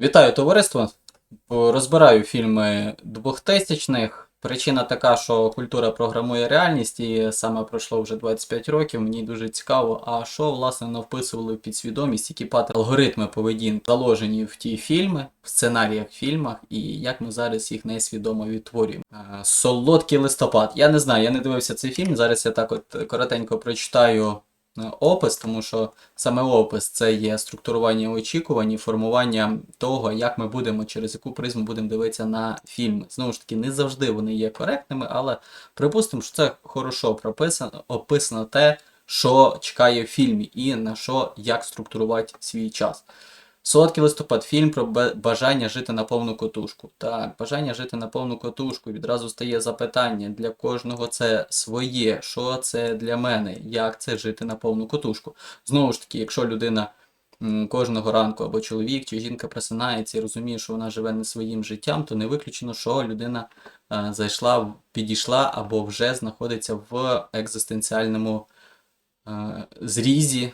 Вітаю товариство. Розбираю фільми 2000-х. Причина така, що культура програмує реальність, і саме пройшло вже 25 років. Мені дуже цікаво, а що власне навписували в підсвідомість, які паттерни, алгоритми поведінки заложені в ті фільми, в сценаріях фільмах, і як ми зараз їх несвідомо відтворюємо. Е, Солодкий листопад. Я не знаю, я не дивився цей фільм. Зараз я так от коротенько прочитаю опис, тому що саме опис це є структурування очікувань і формування того, як ми будемо, через яку призму будемо дивитися на фільми. Знову ж таки, не завжди вони є коректними, але припустимо, що це хорошо прописано, описано те, що чекає в фільмі, і на що як структурувати свій час. Солодкий листопад фільм про бажання жити на повну котушку. Так, бажання жити на повну котушку. Відразу стає запитання для кожного це своє, що це для мене, як це жити на повну котушку. Знову ж таки, якщо людина кожного ранку або чоловік чи жінка просинається і розуміє, що вона живе не своїм життям, то не виключено, що людина е, зайшла, підійшла або вже знаходиться в екзистенціальному е, зрізі,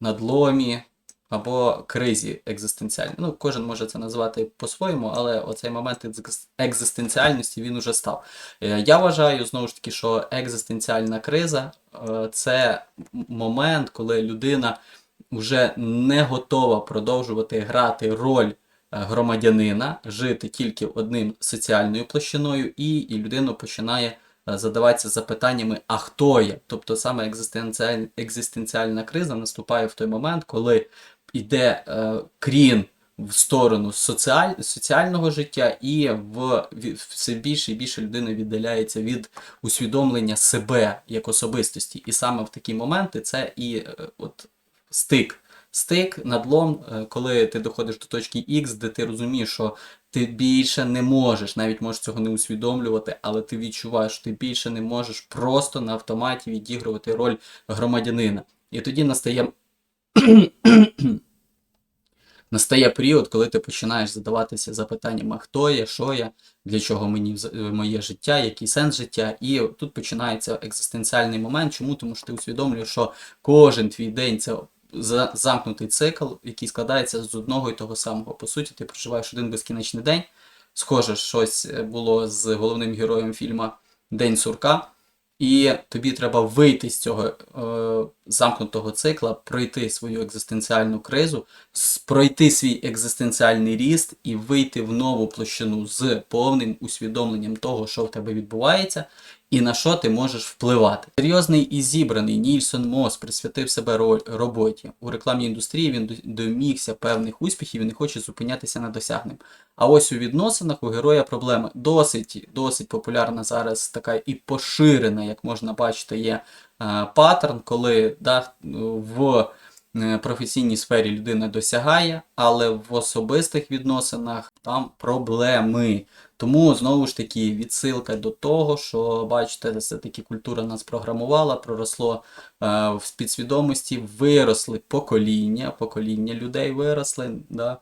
надломі або кризі екзистенціальній. Ну, кожен може це назвати по-своєму, але оцей момент екзистенціальності він уже став. Е, Я вважаю знову ж таки, що екзистенціальна криза е, це момент, коли людина вже не готова продовжувати грати роль е, громадянина, жити тільки одним соціальною площиною, і, і людина починає задаватися запитаннями, а хто я? Тобто саме екзистенціаль... екзистенціальна криза наступає в той момент, коли йде е, крін в сторону соціаль... соціального життя, і в... все більше і більше людина віддаляється від усвідомлення себе як особистості. І саме в такі моменти це і е, от стик. Стик, надлом, е, коли ти доходиш до точки X, де ти розумієш, що ти більше не можеш, навіть можеш цього не усвідомлювати, але ти відчуваєш, що ти більше не можеш просто на автоматі відігрувати роль громадянина. І тоді настає настає період, коли ти починаєш задаватися запитаннями, хто я, що я, для чого мені вз- моє життя, який сенс життя. І тут починається екзистенціальний момент. Чому? Тому що ти усвідомлюєш, що кожен твій день це замкнутий цикл, який складається з одного і того самого. По суті, ти проживаєш один безкінечний день. Схоже, щось е, було з головним героєм фільму День сурка. І тобі треба вийти з цього е, замкнутого цикла, пройти свою екзистенціальну кризу, пройти свій екзистенціальний ріст і вийти в нову площину з повним усвідомленням того, що в тебе відбувається, і на що ти можеш впливати. Серйозний і зібраний Нільсон Мос присвятив себе роботі. У рекламній індустрії він домігся певних успіхів і не хоче зупинятися на досягненому. А ось у відносинах у героя проблеми досить, досить популярна зараз така і поширена, як можна бачити, є е, паттерн, коли да, в е, професійній сфері людина досягає, але в особистих відносинах там проблеми. Тому знову ж таки відсилка до того, що бачите, все-таки культура нас програмувала, проросло е, в підсвідомості, виросли покоління, покоління людей виросли. Да?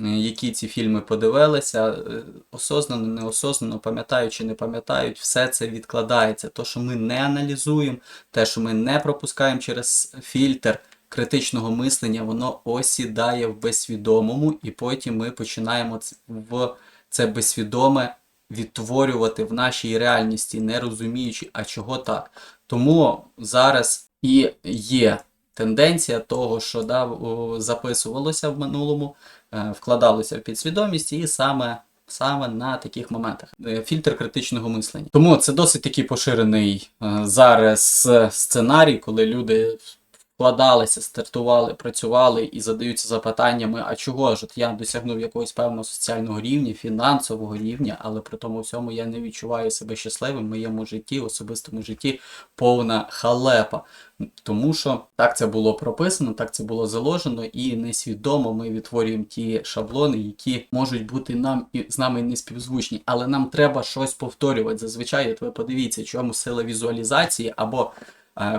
е, які ці фільми подивилися, е, осознано, неосознано, пам'ятають чи не пам'ятають, все це відкладається. То, що ми не аналізуємо, те, що ми не пропускаємо через фільтр критичного мислення, воно осідає в безсвідомому, і потім ми починаємо в це безсвідоме відтворювати в нашій реальності, не розуміючи, а чого так. Тому зараз і є тенденція того, що да, записувалося в минулому, е, вкладалося в підсвідомість, і саме, саме на таких моментах. Е, Фільтр критичного мислення. Тому це досить такий поширений е, зараз сценарій, коли люди вкладалися, стартували, працювали і задаються запитаннями, а чого ж от я досягнув якогось певного соціального рівня, фінансового рівня, але при тому всьому я не відчуваю себе щасливим в моєму житті, особистому житті повна халепа. Тому що так це було прописано, так це було заложено, і несвідомо ми відтворюємо ті шаблони, які можуть бути нам і з нами не співзвучні, але нам треба щось повторювати. Зазвичай, от ви подивіться, чому сила візуалізації або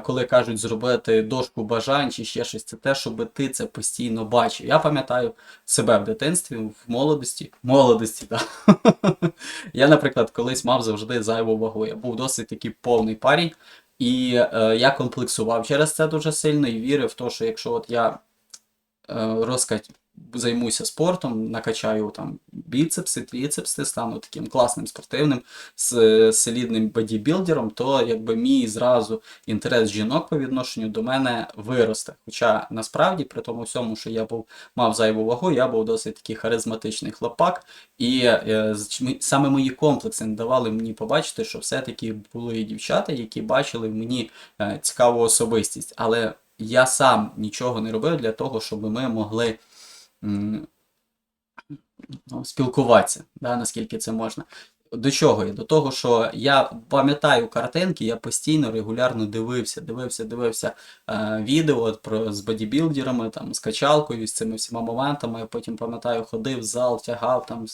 коли кажуть зробити дошку бажань чи ще щось, це те, щоб ти це постійно бачив. Я пам'ятаю себе в дитинстві, в молодості. Молодості, так. Я, наприклад, колись мав завжди зайву вагу. Я був досить такий повний парень. І е, я комплексував через це дуже сильно і вірив в те, що якщо от я е, розкать, займуся спортом, накачаю там біцепси, тріцепси, стану таким класним спортивним, с- солідним бодібілдером, то якби мій зразу інтерес жінок по відношенню до мене виросте. Хоча насправді, при тому всьому, що я був мав зайву вагу, я був досить такий харизматичний хлопак, і е, саме мої комплекси не давали мені побачити, що все-таки були і дівчата, які бачили в мені е, цікаву особистість. Але я сам нічого не робив для того, щоб ми могли спілкуватися, да, наскільки це можна. До чого я? До того, що я пам'ятаю картинки, я постійно регулярно дивився, дивився, дивився е, відео про, з бодібілдерами, там, з качалкою, з цими всіма моментами. Я потім пам'ятаю, ходив в зал, тягав, там,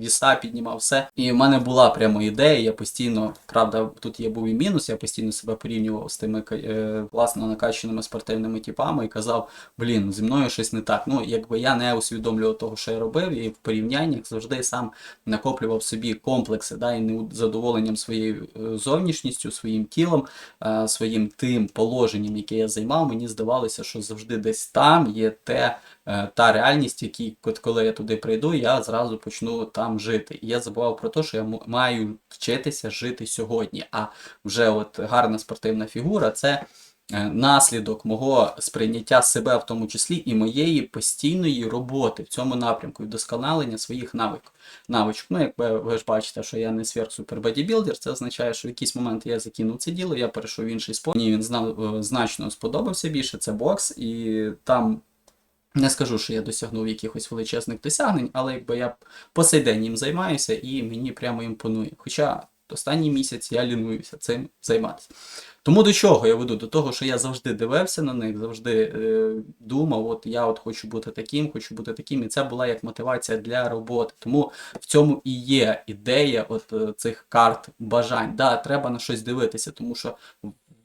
віса піднімав все. І в мене була прямо ідея, я постійно, правда, тут є був і мінус, я постійно себе порівнював з тими е, класно накачаними спортивними типами і казав, блін, зі мною щось не так. Ну, якби я не усвідомлював того, що я робив, і в порівняннях завжди сам накоплював собі комплекси, да, і незадоволенням своєю е, зовнішністю, своїм тілом, е, своїм тим положенням, яке я займав, мені здавалося, що завжди десь там є те, е, та реальність, якій, коли я туди прийду, я зразу почну там жити. І я забував про те, що я маю вчитися жити сьогодні. А вже от гарна спортивна фігура це наслідок мого сприйняття себе в тому числі і моєї постійної роботи в цьому напрямку і вдосконалення своїх навиків. навичок. Ну, якби ви ж бачите, що я не сверхсупер бодібілдер, це означає, що в якийсь момент я закинув це діло, я перейшов в інший спорт. Мені він зна- е, значно сподобався більше, це бокс, і там. Не скажу, що я досягнув якихось величезних досягнень, але якби я по сей день їм займаюся і мені прямо імпонує. Хоча останній місяць я лінуюся цим займатися. Тому до чого я веду? До того, що я завжди дивився на них, завжди е, думав, от я от хочу бути таким, хочу бути таким, і це була як мотивація для роботи. Тому в цьому і є ідея от е, цих карт бажань. Да, треба на щось дивитися, тому що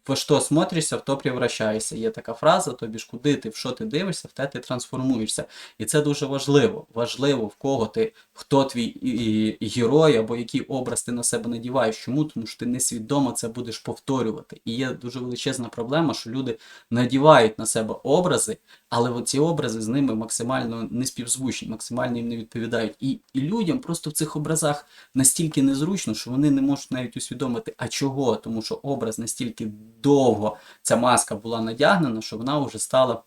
во що смотришся, в то превращаєшся. Є така фраза, тобі ж куди ти, в що ти дивишся, в те ти трансформуєшся. І це дуже важливо. Важливо, в кого ти, хто твій герой або який образ ти на себе надіваєш. Чому? Тому що ти несвідомо це будеш повторювати. І є дуже величезна проблема, що люди надівають на себе образи, але ці образи з ними максимально не співзвучні, максимально їм не відповідають. І, і людям просто в цих образах настільки незручно, що вони не можуть навіть усвідомити, а чого? Тому що образ настільки довго ця маска була надягнена, що вона вже стала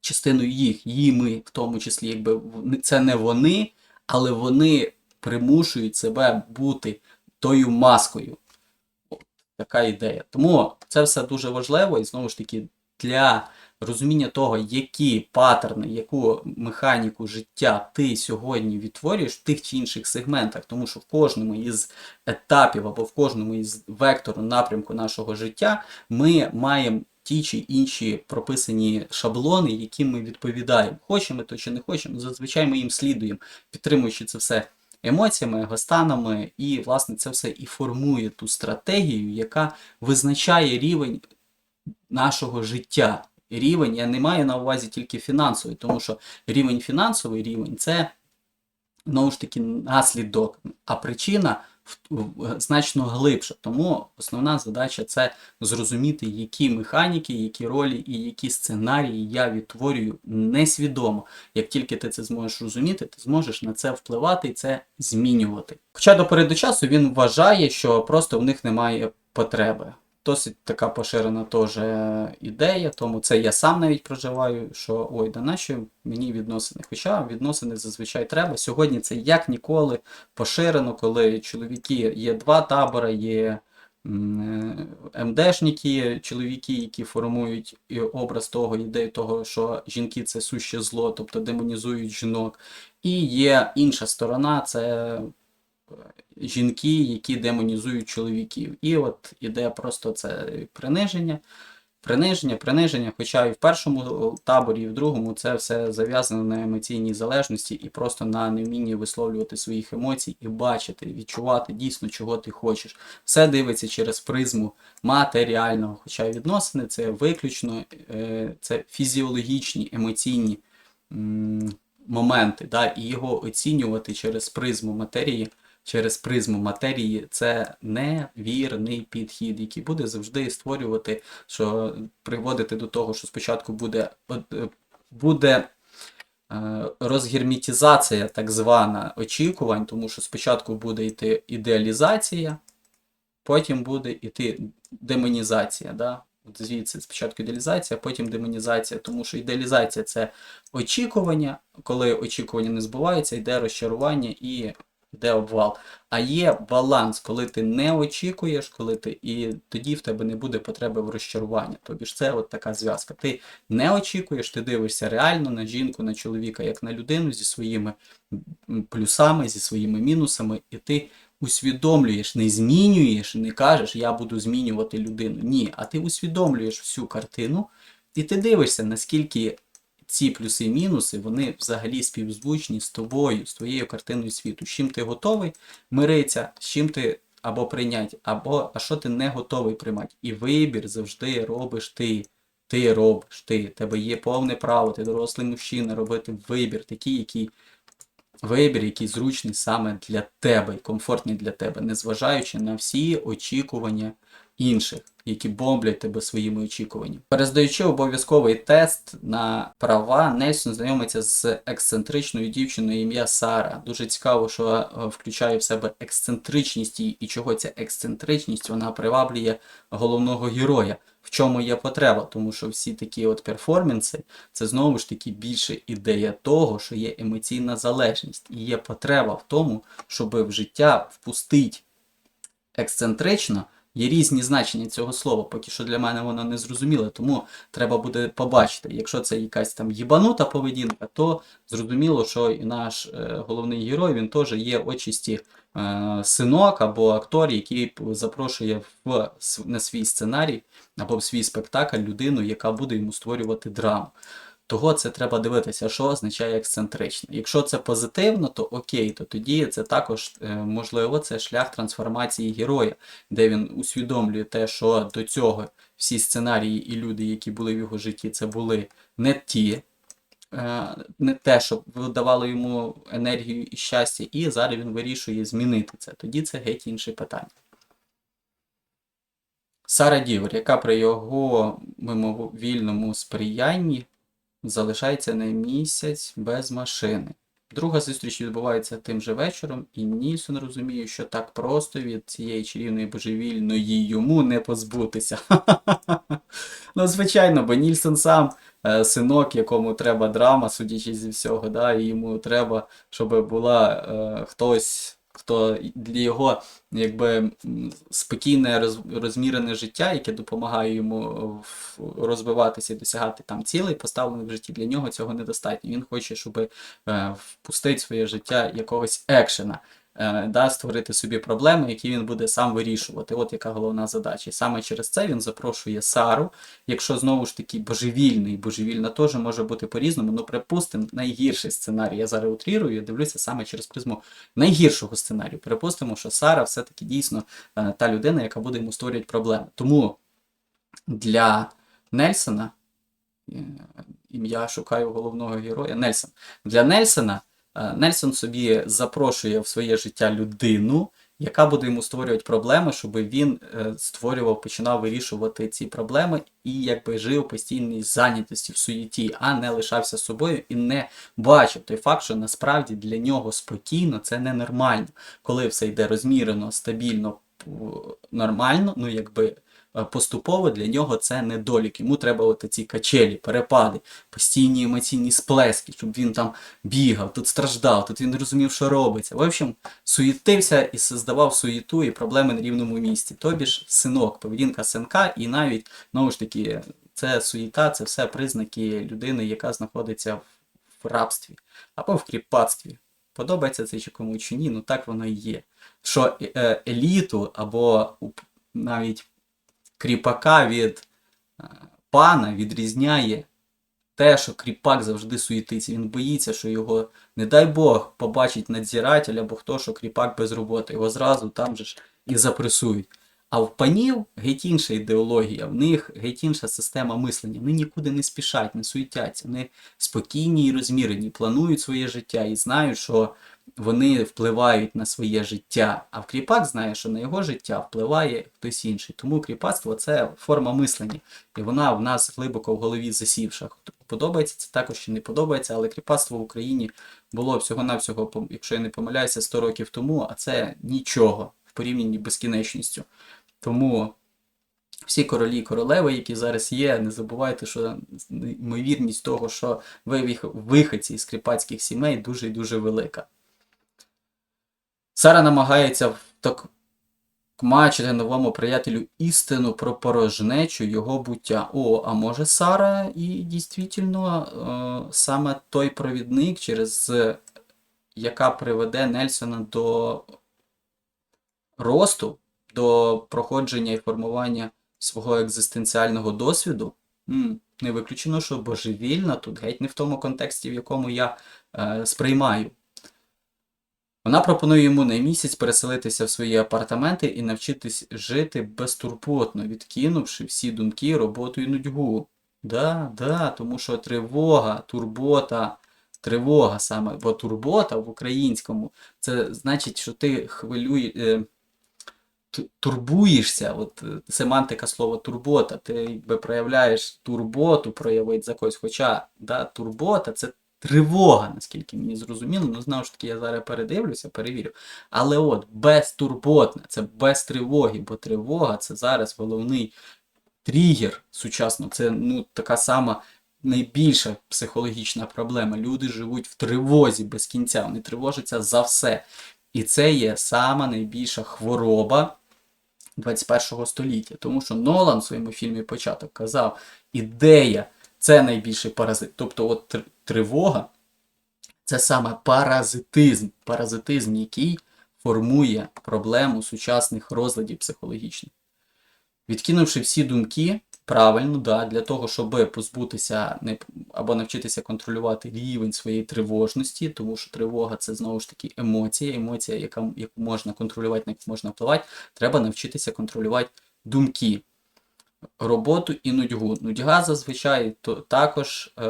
частиною їх, їми, в тому числі, якби це не вони, але вони примушують себе бути тою маскою. От, така ідея. Тому це все дуже важливо і знову ж таки для розуміння того, які паттерни, яку механіку життя ти сьогодні відтворюєш в тих чи інших сегментах, тому що в кожному із етапів або в кожному із вектору напрямку нашого життя ми маємо ті чи інші прописані шаблони, яким ми відповідаємо. Хочемо то чи не хочемо, зазвичай ми їм слідуємо, підтримуючи це все емоціями, його станами, і власне це все і формує ту стратегію, яка визначає рівень нашого життя. Рівень я не маю на увазі тільки фінансовий, тому що рівень фінансовий рівень це знову ж таки наслідок, а причина в- значно глибша. Тому основна задача це зрозуміти, які механіки, які ролі і які сценарії я відтворюю несвідомо. Як тільки ти це зможеш розуміти, ти зможеш на це впливати і це змінювати. Хоча до переду часу він вважає, що просто в них немає потреби. Досить така поширена теж ідея, тому це я сам навіть проживаю, що ой, да нащо мені відносини? Хоча відносини зазвичай треба. Сьогодні це як ніколи поширено, коли чоловіки є два табори, є е, МДшники, чоловіки, які формують образ того, ідею того, що жінки це суще зло, тобто демонізують жінок. І є інша сторона, це жінки, які демонізують чоловіків. І от іде просто це приниження, приниження, приниження. Хоча і в першому таборі, і в другому це все зав'язано на емоційній залежності і просто на невмінні висловлювати своїх емоцій і бачити, відчувати дійсно, чого ти хочеш. Все дивиться через призму матеріального. Хоча відносини це виключно е, це фізіологічні, емоційні моменти, да, і його оцінювати через призму матерії через призму матерії це невірний підхід, який буде завжди створювати, що приводити до того, що спочатку буде е, буде е, розгерметизація, так звана очікувань, тому що спочатку буде йти ідеалізація, потім буде йти демонізація. Да? От Звідси спочатку ідеалізація, потім демонізація, тому що ідеалізація це очікування, коли очікування не збуваються, йде розчарування і йде обвал. А є баланс, коли ти не очікуєш, коли ти і тоді в тебе не буде потреби в розчаруванні. Тобі ж це от така зв'язка. Ти не очікуєш, ти дивишся реально на жінку, на чоловіка, як на людину зі своїми плюсами, зі своїми мінусами, і ти усвідомлюєш, не змінюєш, не кажеш, я буду змінювати людину. Ні, а ти усвідомлюєш всю картину, і ти дивишся, наскільки ці плюси і мінуси, вони взагалі співзвучні з тобою, з твоєю картиною світу. З чим ти готовий миритися, з чим ти або прийняти, або а що ти не готовий приймати. І вибір завжди робиш ти. Ти робиш, ти. Тебе є повне право, ти дорослий мужчина, робити вибір, такий, який вибір, який зручний саме для тебе комфортний для тебе, незважаючи на всі очікування інших, які бомблять тебе своїми очікуваннями. Перездаючи обов'язковий тест на права, Нельсон знайомиться з ексцентричною дівчиною ім'я Сара. Дуже цікаво, що е, включає в себе ексцентричність і, і чого ця ексцентричність вона приваблює головного героя. В чому є потреба, тому що всі такі от перформанси це знову ж таки більше ідея того, що є емоційна залежність, і є потреба в тому, щоб в життя впустити ексцентрично. Є різні значення цього слова, поки що для мене воно не зрозуміле, тому треба буде побачити. Якщо це якась там їбанута поведінка, то зрозуміло, що і наш е, головний герой він теж є очисті е, синок або актор, який запрошує в на свій сценарій або в свій спектакль людину, яка буде йому створювати драму. Того це треба дивитися, що означає ексцентрично. Якщо це позитивно, то окей, то тоді це також е, можливо це шлях трансформації героя, де він усвідомлює те, що до цього всі сценарії і люди, які були в його житті, це були не ті, е, не те, що давало йому енергію і щастя, і зараз він вирішує змінити це. Тоді це геть інше питання. Сара Дівер, яка при його мимовільному сприянні залишається на місяць без машини. Друга зустріч відбувається тим же вечором, і Нісон розуміє, що так просто від цієї чарівної божевільної йому не позбутися. ну, звичайно, бо Нільсон сам е, синок, якому треба драма, судячи зі всього, да, і йому треба, щоб була е, хтось, хто для його якби спокійне роз- розмірене життя, яке допомагає йому в- розвиватися і досягати там цілей, поставлених в житті. Для нього цього недостатньо. Він хоче, щоб е, впустити своє життя якогось екшена. Е, Да, створити собі проблеми, які він буде сам вирішувати. От яка головна задача. І саме через це він запрошує Сару. Якщо знову ж таки божевільний, божевільна теж може бути по-різному. Ну, припустимо, найгірший сценарій. Я зараз утрірую, я дивлюся саме через призму найгіршого сценарію. Припустимо, що Сара все-таки дійсно е, та людина, яка буде йому створювати проблеми. Тому для Нельсона, е, ім'я шукаю головного героя, Нельсон. Для Нельсона Нельсон собі запрошує в своє життя людину, яка буде йому створювати проблеми, щоб він е, створював, починав вирішувати ці проблеми і якби жив постійній зайнятості в суєті, а не лишався собою і не бачив той факт, що насправді для нього спокійно це ненормально, коли все йде розмірено, стабільно, нормально, ну якби е, поступово для нього це недолік. Йому треба от ці качелі, перепади, постійні емоційні сплески, щоб він там бігав, тут страждав, тут він не розумів, що робиться. В общем, суєтився і создавав суєту і проблеми на рівному місці. Тобі ж синок, поведінка синка, і навіть знову ж таки, це суєта, це все признаки людини, яка знаходиться в рабстві або в кріпацтві. Подобається це чи кому чи ні, ну так воно і є. Що е, еліту або навіть кріпака від е, пана відрізняє те, що кріпак завжди суєтиться. Він боїться, що його, не дай Бог, побачить надзиратель або хто, що кріпак без роботи. Його зразу там же ж і запресують. А в панів геть інша ідеологія, в них геть інша система мислення. Вони нікуди не спішать, не суетяться, вони спокійні і розмірені, планують своє життя і знають, що вони впливають на своє життя. А кріпак знає, що на його життя впливає хтось інший. Тому кріпацтво це форма мислення, і вона в нас глибоко в голові засівша. Подобається це також чи не подобається, але кріпацтво в Україні було всього-навсього, якщо я не помиляюся, 100 років тому, а це нічого в порівнянні з безкінечністю. Тому всі королі і королеви, які зараз є, не забувайте, що ймовірність того, що ви вих- виходці з кріпацьких сімей дуже і дуже велика. Сара намагається так кмачити новому приятелю істину про порожнечу його буття. О, а може Сара і дійсно е, саме той провідник, через яка приведе Нельсона до росту, до проходження і формування свого екзистенціального досвіду. Не виключено, що божевільна тут геть не в тому контексті, в якому я е, сприймаю. Вона пропонує йому на місяць переселитися в свої апартаменти і навчитись жити безтурботно, відкинувши всі думки, роботу і нудьгу. Да, да, тому що тривога, турбота, тривога саме, бо турбота в українському це значить, що ти хвилює, е, турбуєшся, от е, семантика слова турбота, ти якби проявляєш турботу, проявити за когось. Хоча да, турбота це тривога, наскільки мені зрозуміло, ну знову ж таки, я зараз передивлюся, перевірю. Але от безтурботне, це без тривоги, бо тривога це зараз головний тригер сучасно. Це ну, така сама найбільша психологічна проблема. Люди живуть в тривозі без кінця, вони тривожаться за все. І це є сама найбільша хвороба 21 століття. Тому що Нолан в своєму фільмі Початок казав, ідея це найбільший паразит. Тобто, от тривога це саме паразитизм, паразитизм, який формує проблему сучасних розладів психологічних. Відкинувши всі думки, правильно, да, для того, щоб позбутися або навчитися контролювати рівень своєї тривожності, тому що тривога це знову ж таки емоція, емоція, яка, яку можна контролювати, на яку можна впливати, треба навчитися контролювати думки, роботу і нудьгу. Нудьга зазвичай то, також е,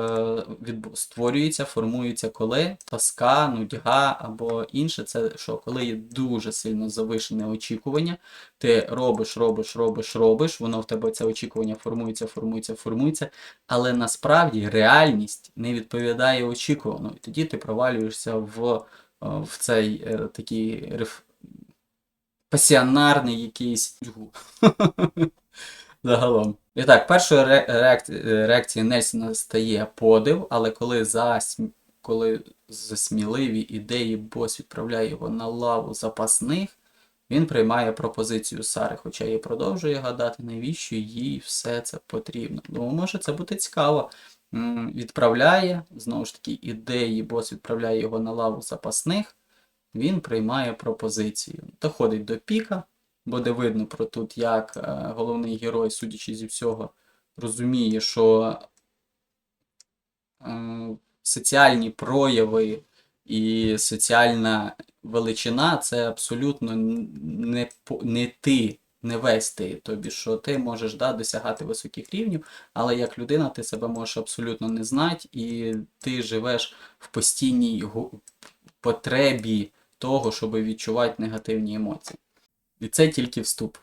відбу- створюється, формується коли тоска, нудьга або інше. Це що, коли є дуже сильно завишене очікування, ти робиш, робиш, робиш, робиш, воно в тебе це очікування формується, формується, формується, але насправді реальність не відповідає очікувану. І тоді ти провалюєшся в, е, в цей е, такий реф... пасіонарний якийсь. Загалом. І так, першою ре- реакці- реакцією Нельсона стає подив, але коли за, коли за сміливі ідеї бос відправляє його на лаву запасних, він приймає пропозицію Сари, хоча і продовжує гадати, навіщо їй все це потрібно. Ну, може це бути цікаво. Відправляє, знову ж таки, ідеї, бос відправляє його на лаву запасних, він приймає пропозицію. Доходить до піка, буде видно про тут, як е, головний герой, судячи зі всього, розуміє, що е, соціальні прояви і соціальна величина це абсолютно не, не ти, не весь ти. Тобі що ти можеш да, досягати високих рівнів, але як людина ти себе можеш абсолютно не знати, і ти живеш в постійній потребі того, щоб відчувати негативні емоції. І це тільки вступ.